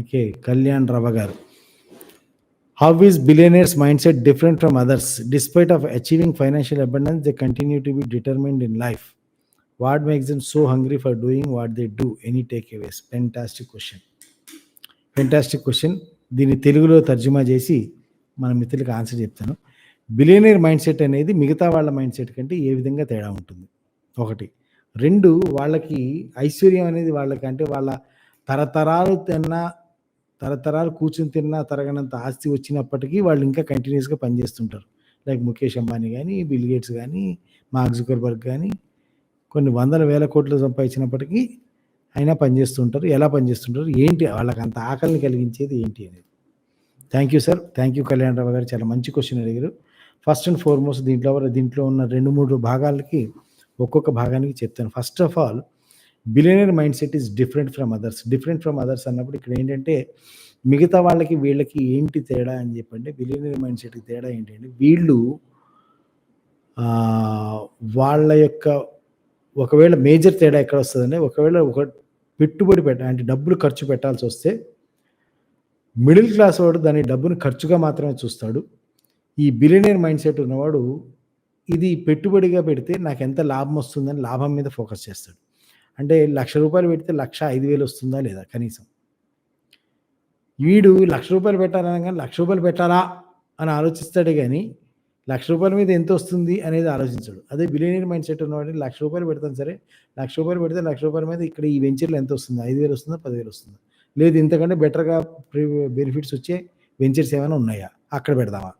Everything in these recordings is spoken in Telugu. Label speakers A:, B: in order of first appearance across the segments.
A: Okay Kalyan Rao garu. How is billionaires mindset different from others despite of achieving financial abundance they continue to be determined in life what makes them so hungry for doing what they do any takeaways fantastic question fantastic question దీన్ని తెలుగులో తర్జుమా చేసి మన మిత్రులకు ఆన్సర్ చెప్తాను. బిలియనీర్ మైండ్ సెట్ అనేది మిగతా వాళ్ళ మైండ్ సెట్ కంటే ఏ విధంగా తేడా ఉంటుంది? ఒకటి. రెండు వాళ్ళకి ఐశ్వర్యం అనేది వాళ్ళకి అంటే వాళ్ళ తరతరాలు తిన్నా తరతరాలు కూర్చుని తిన్నా తరగనంత ఆస్తి వచ్చినప్పటికీ వాళ్ళు ఇంకా కంటిన్యూస్గా పనిచేస్తుంటారు. లైక్ ముఖేష్ అంబానీ కానీ బిల్ గేట్స్ కానీ మార్క్ జుకర్బర్గ్ కానీ కొన్ని వందల వేల కోట్లు సంపాదించినప్పటికీ అయినా పనిచేస్తుంటారు. ఎలా పనిచేస్తుంటారు? ఏంటి వాళ్ళకి అంత ఆకలిని కలిగించేది ఏంటి అనేది. Thank you sir thank you Kalyan Rao garu. చాలా మంచి క్వశ్చన్ అడిగారు. ఫస్ట్ అండ్ ఫార్మోస్ట్ దీంట్లో దీంట్లో ఉన్న రెండు మూడు భాగాలకి ఒక్కొక్క భాగానికి చెప్తాను. First of all billionaire mindset is different from others different from others అన్నప్పుడు ఇక్కడ ఏంటంటే మిగతా వాళ్ళకి వీళ్ళకి ఏంటి తేడా అని చెప్పంటే బిలియనర్ మైండ్ సెట్కి తేడా ఏంటంటే వీళ్ళు వాళ్ళ యొక్క ఒకవేళ మేజర్ తేడా ఎక్కడ వస్తుందంటే ఒకవేళ ఒక పెట్టుబడి పెట్ట అంటే డబ్బులు ఖర్చు పెట్టాల్సి వస్తే మిడిల్ క్లాస్ వాడు దాని డబ్బును ఖర్చుగా మాత్రమే చూస్తాడు. ఈ బిలియనర్ మైండ్ సెట్ ఉన్నవాడు ఇది పెట్టుబడిగా పెడితే నాకు ఎంత లాభం వస్తుందని లాభం మీద ఫోకస్ చేస్తాడు. అంటే లక్ష రూపాయలు పెడితే లక్ష ఐదు వేలు వస్తుందా లేదా కనీసం? వీడు లక్ష రూపాయలు పెట్టాలనగానే లక్ష రూపాయలు పెట్టాలా అని ఆలోచిస్తాడే కానీ లక్ష రూపాయల మీద ఎంత వస్తుంది అనేది ఆలోచించడు. అదే బిలియనీర్ మైండ్ సెట్ ఉన్నవాడిని లక్ష రూపాయలు పెడతాను సరే లక్ష రూపాయలు పెడితే లక్ష రూపాయల మీద ఇక్కడ ఈ వెంచర్లు ఎంత వస్తుంది? ఐదు వేలు వస్తుందా పదివేలు వస్తుందా? లేదు ఇంతకంటే బెటర్గా బెనిఫిట్స్ వచ్చే వెంచర్స్ ఏమైనా ఉన్నాయా? అక్కడ పెడదామా?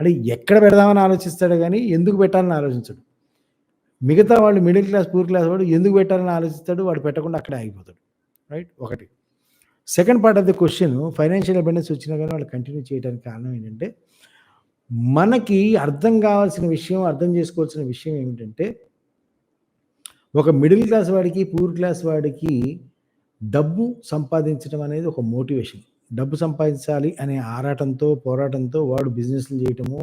A: అంటే ఎక్కడ పెడదామని ఆలోచిస్తాడు కానీ ఎందుకు పెట్టాలని ఆలోచించడు. మిగతా వాళ్ళు మిడిల్ క్లాస్ పూర్ క్లాస్ వాడు ఎందుకు పెట్టాలని ఆలోచిస్తాడు? వాడు పెట్టకుండా అక్కడే ఆగిపోతాడు. రైట్? ఒకటి. Second part of the question financial abundance వచ్చినా కానీ వాళ్ళు కంటిన్యూ చేయడానికి కారణం ఏంటంటే మనకి అర్థం కావాల్సిన విషయం అర్థం చేసుకోవాల్సిన విషయం ఏమిటంటే ఒక మిడిల్ క్లాస్ వాడికి పూర్ క్లాస్ వాడికి డబ్బు సంపాదించడం అనేది ఒక మోటివేషన్. డబ్బు సంపాదించాలి అనే ఆరాటంతో పోరాటంతో వాడు బిజినెస్లు చేయటము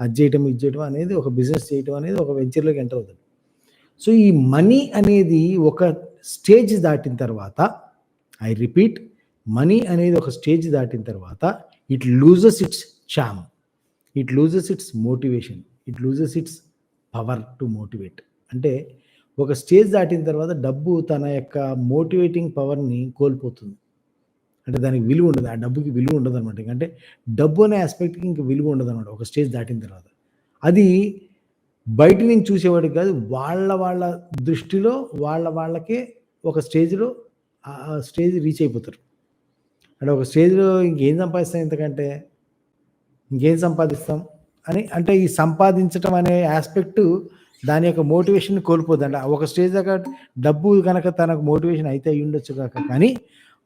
A: అది చేయటం ఇది చేయటం అనేది ఒక బిజినెస్ చేయటం అనేది ఒక వెంచర్లోకి ఎంటర్ అవుతుంది సో ఈ మనీ అనేది ఒక స్టేజ్ దాటిన తర్వాత ఐ రిపీట్ మనీ అనేది ఒక స్టేజ్ దాటిన తర్వాత it loses its charm. It loses its motivation. It loses its power to motivate. అంటే ఒక స్టేజ్ దాటిన తర్వాత డబ్బు తన యొక్క మోటివేటింగ్ పవర్ని కోల్పోతుంది. అంటే దానికి విలువ ఉండదు. ఆ డబ్బుకి విలువ ఉండదు అనమాట ఎందుకంటే డబ్బు అనే ఆస్పెక్ట్కి ఇంకా విలువ ఉండదు అనమాట ఒక స్టేజ్ దాటిన తర్వాత. అది బయట నుంచి చూసేవాడికి కాదు వాళ్ళ వాళ్ళ దృష్టిలో వాళ్ళ వాళ్ళకే ఒక స్టేజ్లో ఆ స్టేజ్ రీచ్ అయిపోతారు. అంటే ఒక స్టేజ్లో ఇంకేం సంపాదిస్తాం ఇంతకంటే? ఇంకేం సంపాదిస్తాం? అని అంటే ఈ సంపాదించటం అనే ఆస్పెక్ట్ దాని యొక్క మోటివేషన్ కోల్పోద్ది. అంటే ఒక స్టేజ్ దాకా డబ్బు కనుక తనకు మోటివేషన్ అయితే అయి ఉండొచ్చు కాక కానీ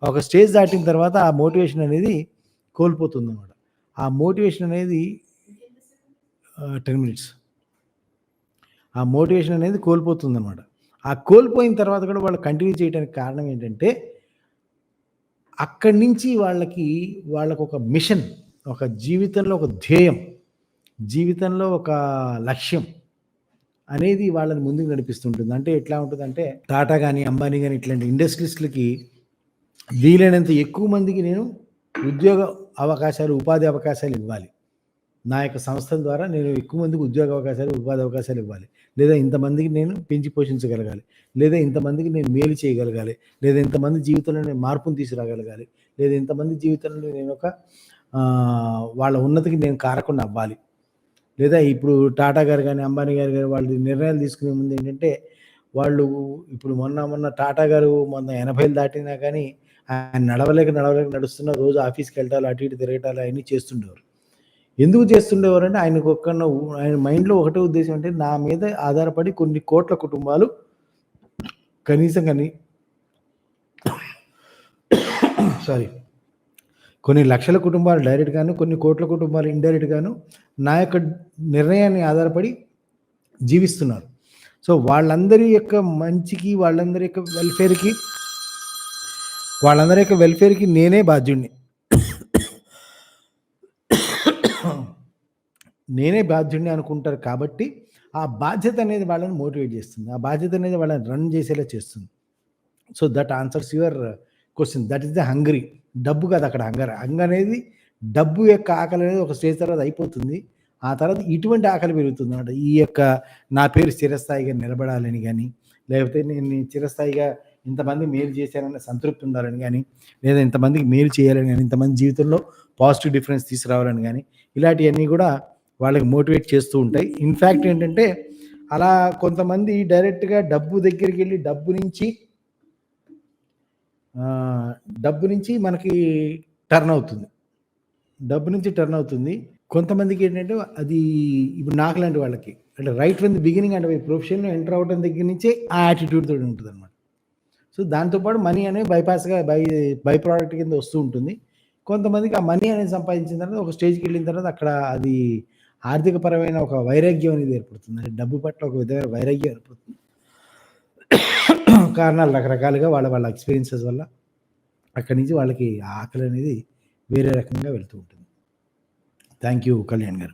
A: ఒక స్టేజ్ దాటిన తర్వాత ఆ మోటివేషన్ అనేది కోల్పోతుంది అన్నమాట ఆ మోటివేషన్ అనేది టెన్ మినిట్స్ ఆ మోటివేషన్ అనేది కోల్పోతుంది అనమాట ఆ కోల్పోయిన తర్వాత కూడా వాళ్ళు కంటిన్యూ చేయడానికి కారణం ఏంటంటే అక్కడి నుంచి వాళ్ళకి వాళ్ళకు ఒక మిషన్ ఒక జీవితంలో ఒక ధ్యేయం జీవితంలో ఒక లక్ష్యం అనేది వాళ్ళని ముందుకు నడిపిస్తుంటుంది. అంటే ఎట్లా ఉంటుందంటే టాటా కానీ అంబానీ కానీ ఇట్లాంటి ఇండస్ట్రీస్లకి వీలైనంత ఎక్కువ మందికి నేను ఉద్యోగ అవకాశాలు ఉపాధి అవకాశాలు ఇవ్వాలి. నా యొక్క సంస్థల ద్వారా నేను ఎక్కువ మందికి ఉద్యోగ అవకాశాలు ఉపాధి అవకాశాలు ఇవ్వాలి. లేదా ఇంతమందికి నేను పెంచి పోషించగలగాలి. లేదా ఇంతమందికి నేను మేలు చేయగలగాలి. లేదా ఇంతమంది జీవితంలో నేను మార్పును తీసుకురాగలగాలి. లేదా ఇంతమంది జీవితంలో నేను ఒక వాళ్ళ ఉన్నతికి నేను కారకుండా అవ్వాలి. లేదా ఇప్పుడు టాటా గారు కానీ అంబానీ గారు కానీ వాళ్ళు నిర్ణయాలు తీసుకునే ముందు ఏంటంటే వాళ్ళు ఇప్పుడు మొన్న మొన్న టాటా గారు మొన్న ఎనభైలు దాటినా కానీ ఆయన నడవలేక నడవలేక నడుస్తున్న రోజు ఆఫీస్కి వెళ్ళటాలు అటు ఇటు తిరగటాలు అవన్నీ చేస్తుండేవారు. ఎందుకు చేస్తుండేవారు అంటే ఆయనకు ఒక్క ఆయన మైండ్లో ఒకటే ఉద్దేశం అంటే నా మీద ఆధారపడి కొన్ని కోట్ల కుటుంబాలు కనీసం కానీ సారీ కొన్ని లక్షల కుటుంబాలు డైరెక్ట్గాను కొన్ని కోట్ల కుటుంబాలు ఇండైరెక్ట్గాను నా యొక్క నిర్ణయాన్ని ఆధారపడి జీవిస్తున్నారు. సో వాళ్ళందరి యొక్క మంచికి వాళ్ళందరి యొక్క వెల్ఫేర్కి వాళ్ళందరి యొక్క వెల్ఫేర్కి నేనే బాధ్యుడిని. నేనే బాధ్యుడిని అనుకుంటారు కాబట్టి ఆ బాధ్యత అనేది వాళ్ళని మోటివేట్ చేస్తుంది. ఆ బాధ్యత అనేది వాళ్ళని రన్ చేసేలా చేస్తుంది. So that answers your question. That is the hungry. డబ్బు కాదు అక్కడ హంగర్. హంగ్ అనేది డబ్బు యొక్క ఆకలి అనేది ఒక స్టేజ్ తర్వాత అయిపోతుంది. ఆ తర్వాత ఇటువంటి ఆకలి పెరుగుతుంది అనమాట ఈ యొక్క నా పేరు స్థిరస్థాయిగా నిలబడాలని కానీ లేకపోతే నేను చిరస్థాయిగా ఇంతమంది మేలు చేశానని సంతృప్తి ఉండాలని కానీ లేదా ఇంతమందికి మేలు చేయాలని కానీ ఇంతమంది జీవితంలో పాజిటివ్ డిఫరెన్స్ తీసుకురావాలని కానీ ఇలాంటివన్నీ కూడా వాళ్ళకి మోటివేట్ చేస్తూ ఉంటాయి. ఇన్ఫ్యాక్ట్ ఏంటంటే అలా కొంతమంది డైరెక్ట్గా డబ్బు దగ్గరికి వెళ్ళి డబ్బు నుంచి డబ్బు నుంచి మనకి టర్న్ అవుతుంది. డబ్బు నుంచి టర్న్ అవుతుంది. కొంతమందికి ఏంటంటే అది ఇప్పుడు నాకు లాంటి వాళ్ళకి అంటే రైట్ ఫ్రమ్ ది బిగినింగ్ అంటే ప్రొఫెషన్లో ఎంటర్ అవ్వడం దగ్గర నుంచే ఆ యాటిట్యూడ్ తోటి ఉంటుంది అనమాట సో దాంతోపాటు మనీ అనేది బైపాస్గా బై బై ప్రోడక్ట్ కింద వస్తూ ఉంటుంది. కొంతమందికి ఆ మనీ అనేది సంపాదించిన తర్వాత ఒక స్టేజ్కి వెళ్ళిన తర్వాత అక్కడ అది ఆర్థిక పరమైన ఒక వైరాగ్యం అనేది ఏర్పడుతుంది. అంటే డబ్బు పట్ల ఒక విధమైన వైరాగ్యం ఏర్పడుతుంది. కారణాలు రకరకాలుగా వాళ్ళ వాళ్ళ ఎక్స్పీరియన్సెస్ వల్ల అక్కడి నుంచి వాళ్ళకి ఆకలి అనేది వేరే రకంగా వెళ్తూ ఉంటుంది. థ్యాంక్ యూ కళ్యాణ్ గారు.